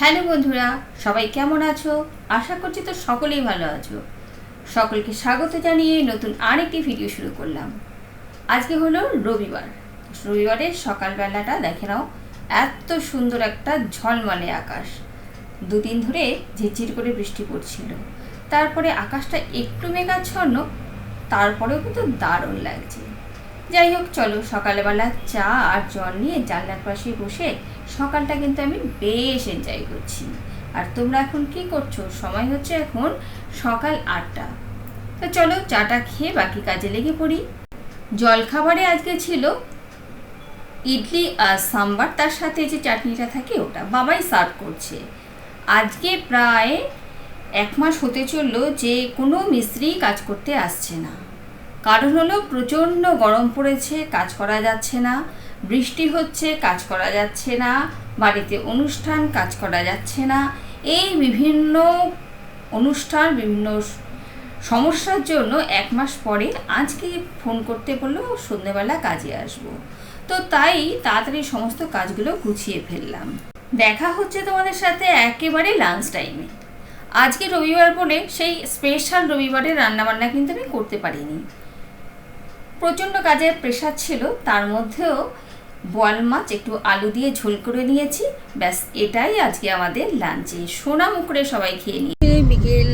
Hello বন্ধুরা, সবাই কেমন আছো? আশা করছি তো সকলেই ভালো আছো। সকলকে স্বাগত জানিয়ে নতুন আরেকটি ভিডিও শুরু করলাম। আজকে হলো রবিবার। রবিবারের সকালবেলাটা দেখে নাও, এত সুন্দর একটা ঝলমলে আকাশ। দুদিন ধরে ঝিরঝির করে বৃষ্টি পড়ছিল। তারপরে আকাশটা একটু মেঘাচ্ছন্ন, তারপরেও কিন্তু দারুণ লাগছে। যাই হোক, চলো সকালবেলা চা আর জল নিয়ে জানলার পাশে বসে সকালটা কিন্তু আমি বেশ এনজয় করছি। আর তোমরা এখন কি করছ? সময় হচ্ছে এখন সকাল আটটা। তো চলো চাটা খেয়ে বাকি কাজে লেগে পড়ি। জলখাবারে আজকে ছিল ইডলি আর সাম্বার। তার সাথে যে চাটনিটা থাকে ওটা। বাবাই সার্ভ করছে। আজকে প্রায় এক মাস হতে চলল যে কোনো মিস্ত্রি কাজ করতে আসছে না। কারণ হলো প্রচণ্ড গরম পড়েছে, কাজ করা যাচ্ছে না। বৃষ্টি হচ্ছে, কাজ করা যাচ্ছে না, বাড়িতে অনুষ্ঠান, কাজ করা যাচ্ছে না। এই বিভিন্ন অনুষ্ঠান, বিভিন্ন সমস্যার জন্য এক মাস পরে আজকে ফোন করতে বলল, সন্ধ্যেবেলা কাজে আসব। তো তাই তাড়াতাড়ি সমস্ত কাজগুলো গুছিয়ে ফেললাম। দেখা হচ্ছে তোমাদের সাথে একেবারে লাঞ্চ টাইমে আজকে রবিবার বলে সেই স্পেশাল রবিবারের রান্নাবান্না কিন্তু আমি করতে পারিনি। প্রচণ্ড কাজের প্রেশার ছিল, তার মধ্যেও বোয়াল মাছ একটু আলু দিয়ে ঝোল করে নিয়েছি। ব্যাস এটাই আজকে আমাদের লাঞ্চে সোনা মুখরে সবাই খেয়ে নিয়ে। বিকেল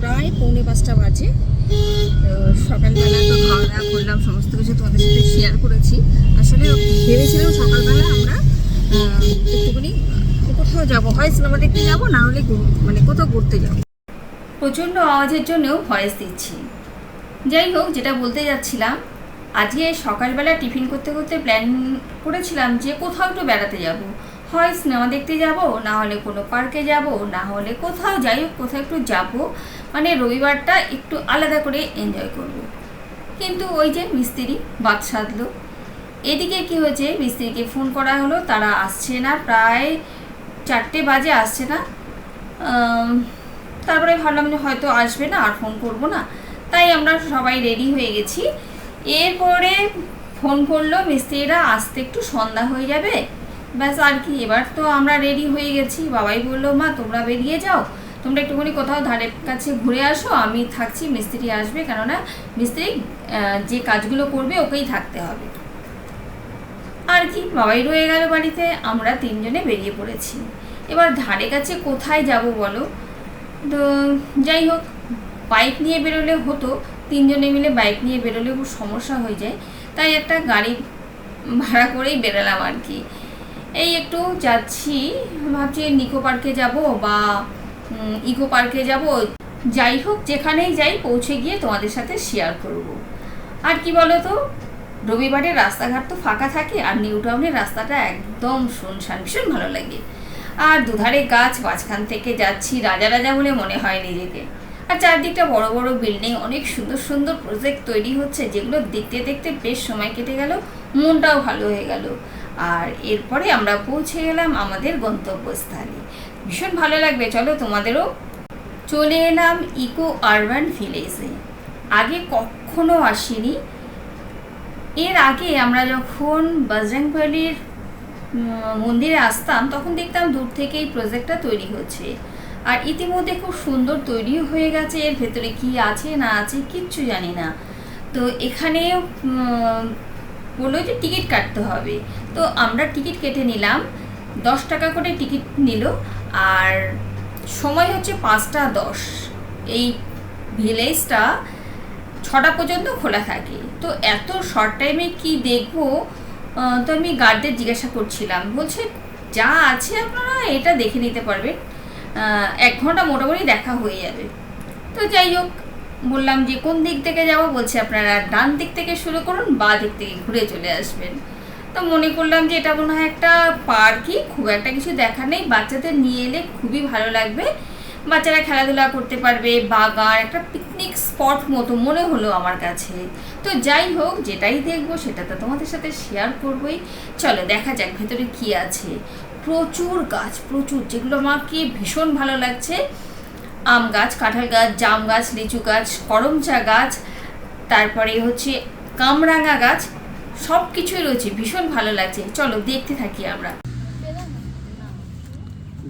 প্রায় পৌনে পাঁচটা বাজে। তো সকালবেলা তো খাওয়া দাওয়া করলাম সমস্ত কিছু তোমাদের সাথে শেয়ার করেছি। আসলে ভেবেছিলাম সকালবেলা আমরা একটুখানি কোথাও যাব। হয় সিনেমা দেখতে যাব না হলে মানে কোথাও ঘুরতে যাব। প্রচণ্ড আওয়াজের জন্যও ভয়েস দিচ্ছি। যাই হোক যেটা বলতে যাচ্ছিলাম আজকে সকালবেলা টিফিন করতে করতে প্ল্যান করেছিলাম যে কোথাও একটু বেড়াতে যাব। হয় সিনেমা দেখতে যাব, না হলে কোনো পার্কে যাব, না হলে কোথাও যাই হোক, কোথাও একটু যাব। মানে রবিবারটা একটু আলাদা করে এনজয় করব। কিন্তু ওই যে মিস্ত্রি বাদ সাধলো। এদিকে কি হয়েছে? মিস্ত্রিকে ফোন করা হলো, তারা আসছে না, প্রায় চারটে বাজে আসছে না। তারপরে ভাবলাম যে হয়তো আসবে না, আর ফোন করব না। তাই আমরা সবাই রেডি হয়ে গেছি। এরপরে ফোন করল মিস্ত্রিরা, আসতে একটু সন্ধ্যা হয়ে যাবে। ব্যাস আর কি, এবার তো আমরা রেডি হয়ে গেছি। বাবাই বলল, মা, তোমরা বেরিয়ে যাও। তোমরা একটুখানি কোথাও ধারের কাছে ঘুরে আসো, আমি থাকছি, মিস্ত্রি আসবে। কেননা মিস্ত্রি যে কাজগুলো করবে ওকেই থাকতে হবে। আর কি, বাবাই রয়ে গেল বাড়িতে। আমরা তিনজনে বেরিয়ে পড়েছি। এবার ধারে কাছে কোথায় যাব বলো? তো যাই হোক বাইক নিয়ে বেরোলে হতো। তিনজনে মিলে বাইক নিয়ে বেরোলে খুব সমস্যা হয়ে যায়। তাই একটা গাড়ি ভাড়া করেই বেরোলাম আর কি। এই একটু যাচ্ছি, ভাবছি নিকো পার্কে যাব বা ইকো পার্কে যাব। যাই হোক, যেখানেই যাই পৌঁছে গিয়ে তোমাদের সাথে শেয়ার করব। আর কি বলো তো রবিবারের রাস্তাঘাট তো ফাঁকা থাকে আর নিউ টাউনের রাস্তাটা একদম শুনশান, ভীষণ ভালো লাগে। আর দুধারে গাছ মাঝখান থেকে যাচ্ছি, রাজা রাজা বলে মনে হয় নিজেকে। আর চারদিকটা বড় বড় বিল্ডিং অনেক সুন্দর সুন্দর প্রজেক্ট তৈরি হচ্ছে, যেগুলো দেখতে দেখতে বেশ সময় কেটে গেল, মনটাও ভালো হয়ে গেল। আর এরপরে আমরা পৌঁছে গেলাম আমাদের গন্তব্যস্থলে। ভীষণ ভালো লাগবে, চলো তোমাদেরও চলে এলাম ইকো আরবান ভিলেজে আগে কখনো আসিনি। এর আগে আমরা যখন বজরংবলির মন্দিরে আসতাম, তখন দেখতাম দূর থেকে এই প্রজেক্টটা তৈরি হচ্ছে। আর ইতিমধ্যে খুব সুন্দর তৈরিও হয়ে গেছে, এর ভেতরে কি আছে না আছে কিচ্ছু জানি না। তো এখানে বলল যে টিকিট কাটতে হবে। তো আমরা টিকিট কেটে নিলাম, দশ টাকা করে টিকিট নিল, আর সময় হচ্ছে পাঁচটা দশ। এই ভিলেজটা ছটা পর্যন্ত খোলা থাকে। তো এত শর্ট টাইমে কি দেখব? তো আমি গার্ডদের জিজ্ঞাসা করছিলাম। বলছে, যা আছে আপনারা এটা দেখে নিতে পারবেন। এক ঘণ্টা মোটামুটি দেখা হয়ে যাবে। তো যাই হোক, বললাম যে কোন দিক থেকে যাব? বলছে আপনারা ডান দিক থেকে শুরু করুন, বা দিক থেকে ঘুরে চলে আসবেন। তো মনে করলাম যে এটা মনে হয় একটা পার্কই, খুব একটা কিছু দেখার নেই। বাচ্চাদের নিয়ে এলে খুবই ভালো লাগবে। বাচ্চারা খেলাধুলা করতে পারবে, বাগান, একটা পিকনিক স্পট মতো মনে হলো আমার কাছে। তো যাই হোক, যেটাই দেখব সেটা তো তোমাদের সাথে শেয়ার করবোই। চলো, দেখা যাক ভেতরে কি আছে। প্রচুর গাছ প্রচুর। যেগুলো আমাকে ভীষণ ভালো লাগছে। আম গাছ কাঁঠাল গাছ জাম গাছ লিচু গাছ করমচা গাছ তারপরে হচ্ছে কামরাঙা গাছ সব কিছুই রয়েছে ভীষণ ভালো লাগছে। চলো দেখতে থাকি আমরা।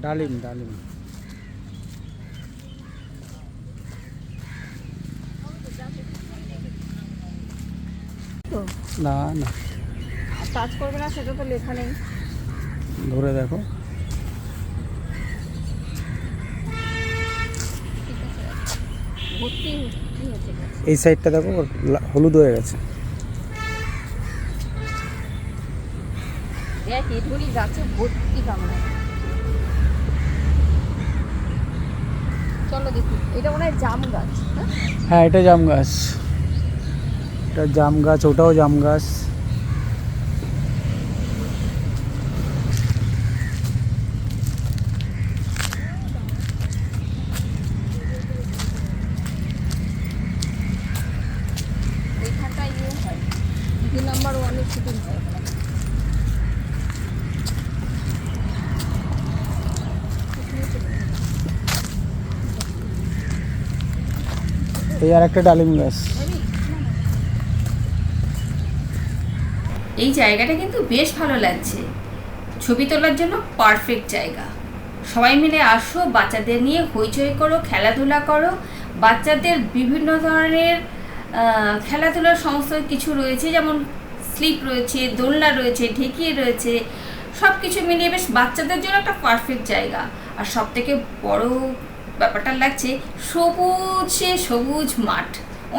ডালিম ডালিম। তো? না না। কাজ করবে না সেটা তো লেখা নেই। ধরে দেখো। এই সাইডটা দেখো হলুদ হয়ে গাছ হ্যাঁ? হ্যাঁ এটা জাম গাছ। এটা জাম গাছ ওটাও জাম গাছ। হয় দুই নাম্বার ওয়ানে শুটিং হয় এই আর একটা ডালিম গাছ। এই জায়গাটা কিন্তু বেশ ভালো লাগছে। ছবি তোলার জন্য পারফেক্ট জায়গা। সবাই মিলে আসো বাচ্চাদের নিয়ে হইচই করো খেলাধুলা করো। বাচ্চাদের বিভিন্ন ধরনের খেলাধুলার সমস্ত কিছু রয়েছে, যেমন স্লিপ রয়েছে, দোলনা রয়েছে, ঢেকিয়ে রয়েছে সব কিছু মিলিয়ে বেশ বাচ্চাদের জন্য একটা পারফেক্ট জায়গা। আর সব থেকে বড় ব্যাপারটা লাগছে, সবুজে সবুজ মাঠ,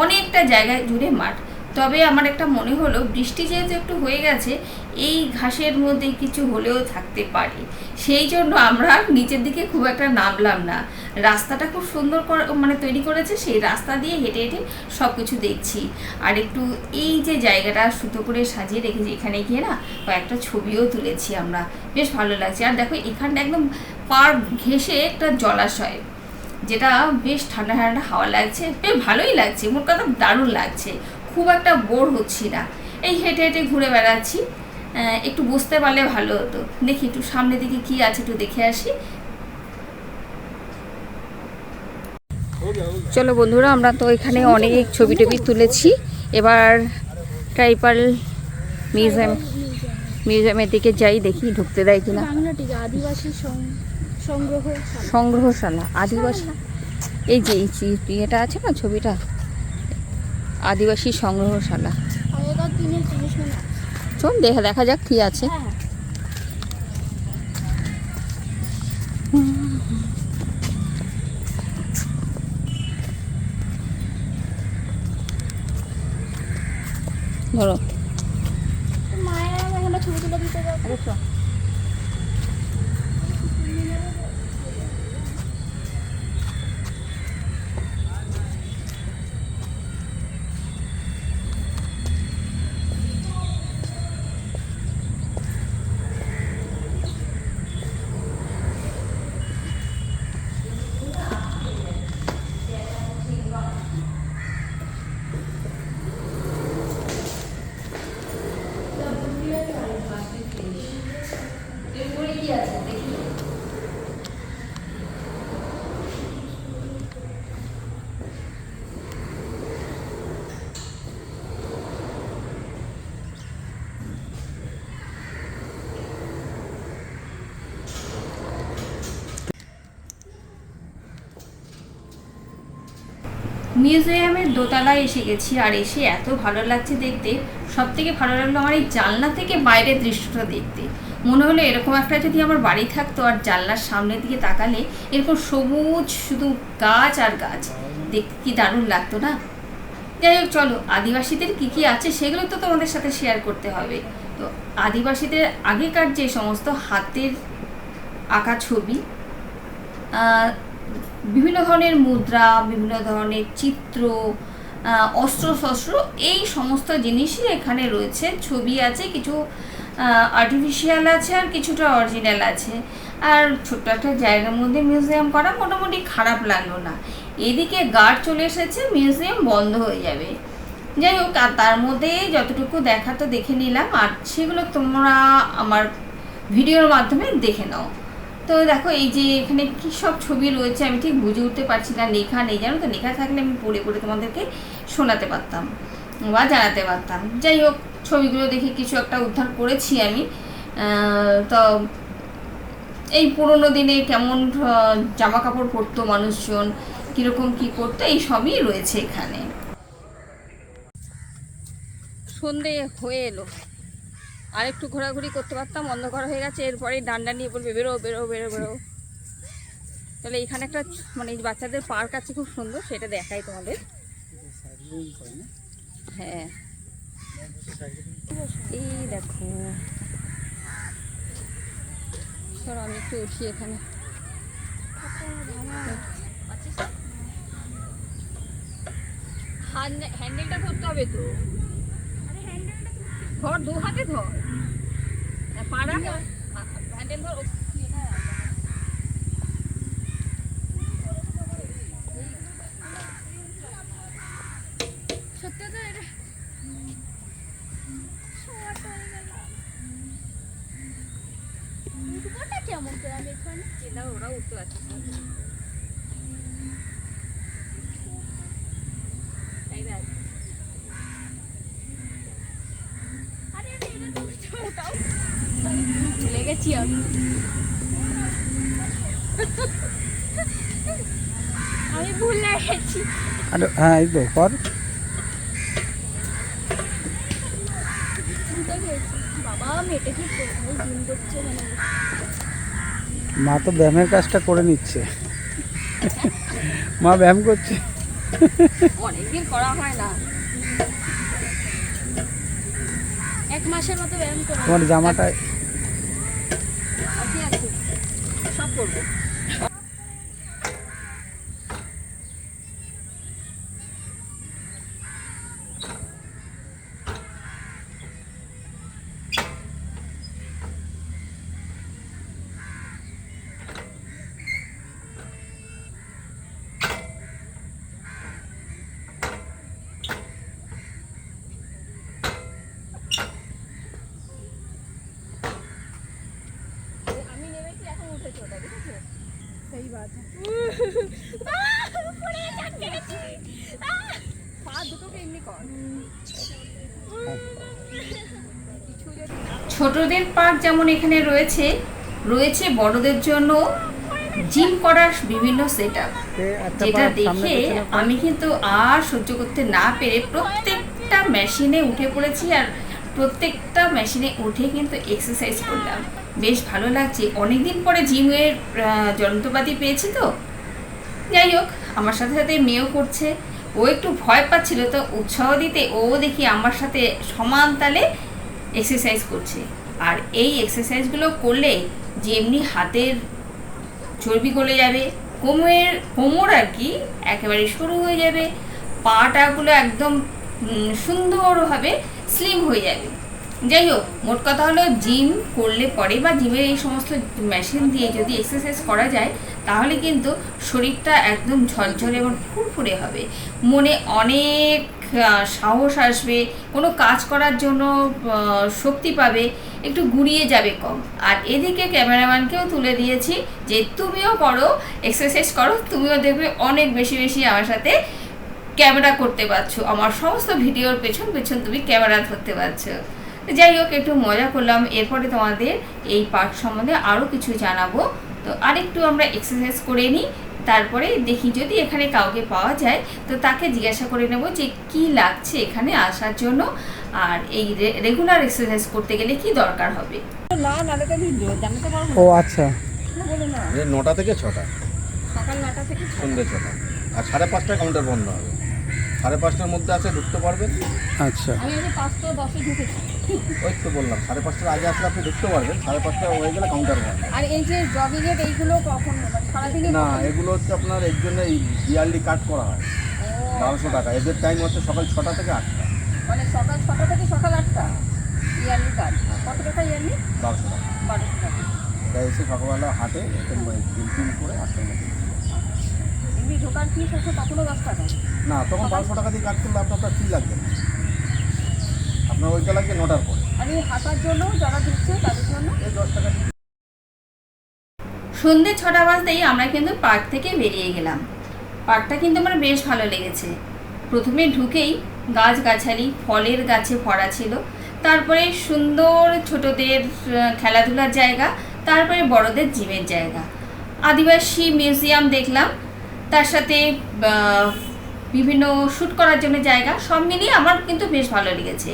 অনেকটা জায়গায় জুড়ে মাঠ। তবে আমার একটা মনে হলো, বৃষ্টি যেহেতু একটু হয়ে গেছে, এই ঘাসের মধ্যে কিছু হলেও থাকতে পারে। সেই জন্য আমরা নিচের দিকে খুব একটা নামলাম না। রাস্তাটা খুব সুন্দর মানে তৈরি করেছে, সেই রাস্তা দিয়ে হেঁটে হেঁটে সব কিছু দেখছি। আর একটু এই যে জায়গাটা সুতো করে সাজিয়ে রেখেছি, এখানে গিয়ে না কয়েকটা ছবিও তুলেছি আমরা। বেশ ভালো লাগছে। আর দেখো, এখানটা একদম পার ঘেসে একটা জলাশয়, যেটা বেশ ঠান্ডা ঠান্ডা হাওয়া লাগছে। বেশ ভালোই লাগছে, মোট কথা দারুণ লাগছে। খুব একটা বোর হচ্ছি না। এই হেঁটে হেঁটে ঘুরে বেড়াচ্ছি। একটু বুঝতে পারলে ভালো হতো। দেখি একটু সামনের দিকে কি আছে একটু দেখে আসি। চলো বন্ধুরা আমরা তো এখানে অনেক ছবি টবি তুলেছি। এবার ট্রাইপাল মিউজিয়াম মিউজিয়ামের দিকে যাই দেখি ঢুকতে দেয় কিনা। সংগ্রহশালা আদিবাসী এই যে এই যে ইয়েটা আছে না ছবিটা? আদিবাসী সংগ্রহশালা। চল দেখা দেখা যাক কি আছে। হ্যাঁ। ধরো। মায়ের এখানে ছবি তুলে দিতে মিউজিয়ামের দোতলায় এসে গেছি আর এসে এত ভালো লাগছে দেখতে। সব থেকে ভালো লাগল আমার এই জানলা থেকে বাইরের দৃশ্যটা দেখতে। মনে হলো এরকম একটা যদি আমার বাড়ি থাকতো আর জানলার সামনের দিকে তাকালে এরকম সবুজ শুধু গাছ আর গাছ। দেখতে কি দারুণ লাগতো না? যাই হোক, চলো, আদিবাসীদের কি কি আছে সেগুলো তো তোমাদের সাথে শেয়ার করতে হবে। তো আদিবাসীদের আগেকার যে সমস্ত হাতের আঁকা ছবি বিভিন্ন ধরনের মুদ্রা, বিভিন্ন ধরনের চিত্র অস্ত্র শস্ত্র এই সমস্ত জিনিসই এখানে রয়েছে। ছবি আছে, কিছু আর্টিফিশিয়াল আছে আর কিছুটা অরিজিনাল আছে। আর ছোট্ট একটা জায়গার মধ্যে মিউজিয়াম করা মোটামুটি খারাপ লাগল না। এদিকে গার্ড চলে এসেছে মিউজিয়াম বন্ধ হয়ে যাবে। যাই হোক, আর তার মধ্যে যতটুকু দেখা তো দেখে নিলাম। আর সেগুলো তোমরা আমার ভিডিওর মাধ্যমে দেখে নাও। তো দেখো, এই যে এখানে কী সব ছবি রয়েছে, আমি ঠিক বুঝে উঠতে পারছি না, লেখা নেই, জানো তো? লেখা থাকলে আমি পড়ে পড়ে তোমাদেরকে শোনাতে পারতাম বা জানাতে পারতাম। যাই হোক, ছবিগুলো দেখে কিছু একটা উদ্ধার করেছি আমি। তো এই পুরোনো দিনে কেমন জামা কাপড় পরতো মানুষজন, কীরকম কী করতো, এই সবই রয়েছে এখানে। সন্ধে হয়ে এলো। আর একটু ঘোরাঘুরি করতে পারতাম, অন্ধকার হয়ে গেছে এরপরে ডান্ডা নিয়ে বলবে বেরো বেরো বেরো বেরো তাহলে এখানে একটা মানে বাচ্চাদের পার্ক আছে, খুব সুন্দর, সেটা দেখাই তোমাদের। হ্যাঁ। এই দেখো। চলো, আমি একটু উঠি এখানে। হ্যান্ডেলটা ধরতে হবে তো? ধর দু হাতে ধর হ্যাঁ, পা রাখ হ্যান্ডেল ধর ও- সত্যি তো এটা শর্ট হয়ে গেল উঠবোটা কেমন করে আমি এখানে চেনা ওরা উঠতে পারছে না। তাই দেখ। আরে আরে এটা তো উঠতে ওটাও ভুলে আমি। আমি ভুলে গেছি আরে হ্যাঁ এই তো কর মানে। মা তো ব্যায়ামের কাজটা করে নিচ্ছে। মা ব্যায়াম করছে। অনেকদিন করা হয় না। এক মাসের মতো ব্যায়াম করে। তোমার জামাটা আর কি আছে সব করব আমি নেমেছি এখন উঠেছি ওটা ঠিক আছে? সেই বাত পড়ে যাচ্ছে পা দুটোকে এমনি কর। ছোটদের পার্ক যেমন এখানে রয়েছে রয়েছে বড়দের জন্য জিম করার বিভিন্ন সেট যেটা দেখে আমি কিন্তু আর সহ্য করতে না পেরে প্রত্যেকটা মেশিনে উঠে পড়েছি আর প্রত্যেকটা মেশিনে উঠে কিন্তু এক্সারসাইজ করলাম। বেশ ভালো লাগছে। অনেকদিন পরে জিমের যন্ত্রপাতি পেয়েছি তো। যাই হোক, আমার সাথে সাথে মেয়েও করছে। ও একটু ভয় পাচ্ছিল তো উৎসাহ দিতে ও দেখি আমার সাথে সমান তালে এক্সারসাইজ করছে। আর এই এক্সারসাইজগুলো করলে যে এমনি হাতের চর্বি গলে যাবে, কোমরের, কোমর আর কি একেবারে শুরু হয়ে যাবে পাটাগুলো একদম সুন্দরভাবে স্লিম হয়ে যাবে যাই হোক, মোট কথা হলো জিম করলে পরে বা জিমের এই সমস্ত মেশিন দিয়ে যদি এক্সারসাইজ করা যায়, তাহলে কিন্তু শরীরটা একদম ঝরঝরে এবং ফুরফুরে হবে। মনে অনেক সাহস আসবে, কোনো কাজ করার জন্য শক্তি পাবে, একটু গুড়িয়ে যাবে কম। আর এদিকে ক্যামেরাম্যানকেও তুলে দিয়েছি যে, তুমিও করো এক্সারসাইজ করো, তুমিও দেখবে অনেক বেশি বেশি আমার সাথে ক্যামেরা করতে পারছ আমার সমস্ত ভিডিওর পেছন পেছন তুমি ক্যামেরা ধরতে পারছ যাই হোক একটু মজা করলাম এরপরে তোমাদের এই পার্ক সম্বন্ধে আরও কিছু জানাব তো আরেকটু আমরা এক্সারসাইজ করে নিই তারপরে দেখি যদি এখানে কাউকে পাওয়া যায় তো তাকে জিজ্ঞাসা করে নেব যে কি লাগছে এখানে আসার জন্য আর এই রেগুলার এক্সারসাইজ করতে গেলে কি দরকার হবে ও আচ্ছা নটা থেকে ছটা সকাল নটা থেকে সন্ধ্যে ছটা আর সাড়ে পাঁচটায় কাউন্টার বন্ধ হবে সাড়ে পাঁচটার মধ্যে আছে ঢুকতে পারবেন। আচ্ছা। ওই তো বললাম সাড়ে পাঁচটার আগে আসলে আপনি ঢুকতে পারবেন সাড়ে পাঁচটা হয়ে গেলে কাউন্টার বন্ধ। আর এই যে জগিংয়ের এইগুলো কখন মানে না এগুলো হচ্ছে আপনার এর জন্য এই ইয়ারলি কাট করা হয় বারোশো টাকা। এদের টাইম হচ্ছে সকাল ছটা থেকে আটটা। মানে সকাল ছটা থেকে সকাল আটটা? ইয়ারলি কাট কত টাকা ইয়ারলি বারোশো টাকা। বারোশো টাকা। তাই এসে সকালবেলা হাটে দিন দিন করে আটটার মধ্যে এমনি ঢোকার ফিস আছে তখনও দশ টাকা? না তখন বারোশো টাকা দিয়ে কাট করলে আপনার ফি লাগবে? না আপনার ওইটা লাগবে নটার পরে হাঁটার জন্য যারা তাদের জন্য? দশ টাকা সন্ধে ছটা বাজতেই আমরা কিন্তু পার্ক থেকে বেরিয়ে গেলাম। পার্কটা কিন্তু আমার বেশ ভালো লেগেছে। প্রথমে ঢুকেই গাছগাছালি ফলের গাছে ভরা ছিল তারপরে সুন্দর ছোটদের খেলাধুলার জায়গা তারপরে বড়দের জিমের জায়গা। আদিবাসী মিউজিয়াম দেখলাম তার সাথে বিভিন্ন শ্যুট করার জন্য জায়গা, সব মিলিয়ে আমার কিন্তু বেশ ভালো লেগেছে।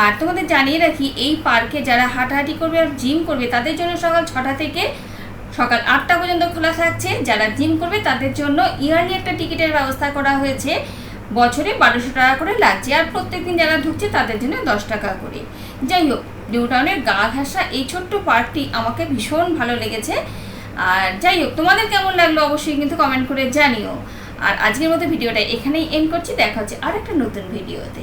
আর তোমাদের জানিয়ে রাখি, এই পার্কে যারা হাঁটাহাঁটি করবে আর জিম করবে, তাদের জন্য সকাল ছটা থেকে সকাল আটটা পর্যন্ত খোলা থাকছে। যারা জিম করবে, তাদের জন্য ইয়ারলি একটা টিকিটের ব্যবস্থা করা হয়েছে। বছরে বারোশো টাকা করে লাগছে। আর প্রত্যেকদিন যারা ঢুকছে, তাদের জন্য দশ টাকা করে। যাই হোক নিউটাউনের গা ঘাসা এই ছোট্ট পার্কটি আমাকে ভীষণ ভালো লেগেছে। আর যাই হোক, তোমাদের কেমন লাগল অবশ্যই কিন্তু কমেন্ট করে জানিও। আর আজকের মতো ভিডিওটা এখানেই এন্ড করছি। দেখা হচ্ছে আর একটা নতুন ভিডিওতে।